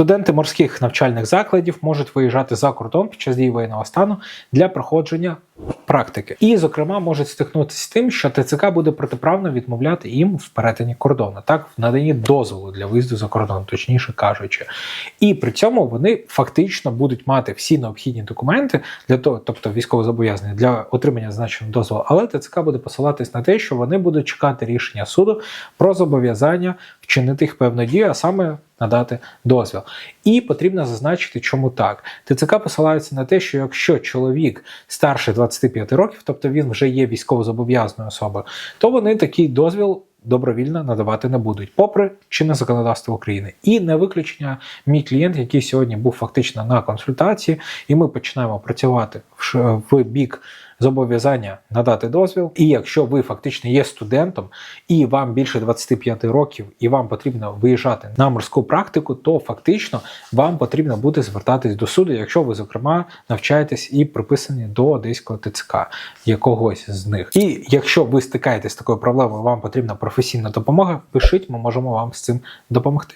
Студенти морських навчальних закладів можуть виїжджати за кордон під час дії воєнного стану для проходження практики. І, зокрема, можуть стикнутися з тим, що ТЦК буде протиправно відмовляти їм в перетині кордону, так в наданні дозволу для виїзду за кордон, точніше кажучи. І при цьому вони фактично будуть мати всі необхідні документи для того, тобто військовозобов'язані для отримання зазначеного дозволу, але ТЦК буде посилатись на те, що вони будуть чекати рішення суду про зобов'язання вчинити їх певну дію, а саме надати дозвіл. І потрібно зазначити, чому так. ТЦК посилається на те, що якщо чоловік старше 25 років, тобто він вже є військовозобов'язаною особою, то вони такий дозвіл. Добровільно надавати не будуть, попри чинне законодавство України. І не виключення мій клієнт, який сьогодні був фактично на консультації, і ми починаємо працювати в бік зобов'язання надати дозвіл. І якщо ви фактично є студентом і вам більше 25 років, і вам потрібно виїжджати на морську практику, то фактично вам потрібно буде звертатись до суду, якщо ви, зокрема, навчаєтесь і приписані до одеського ТЦК якогось з них. І якщо ви стикаєтесь з такою проблемою, вам потрібна професійна допомога, пишіть, ми можемо вам з цим допомогти.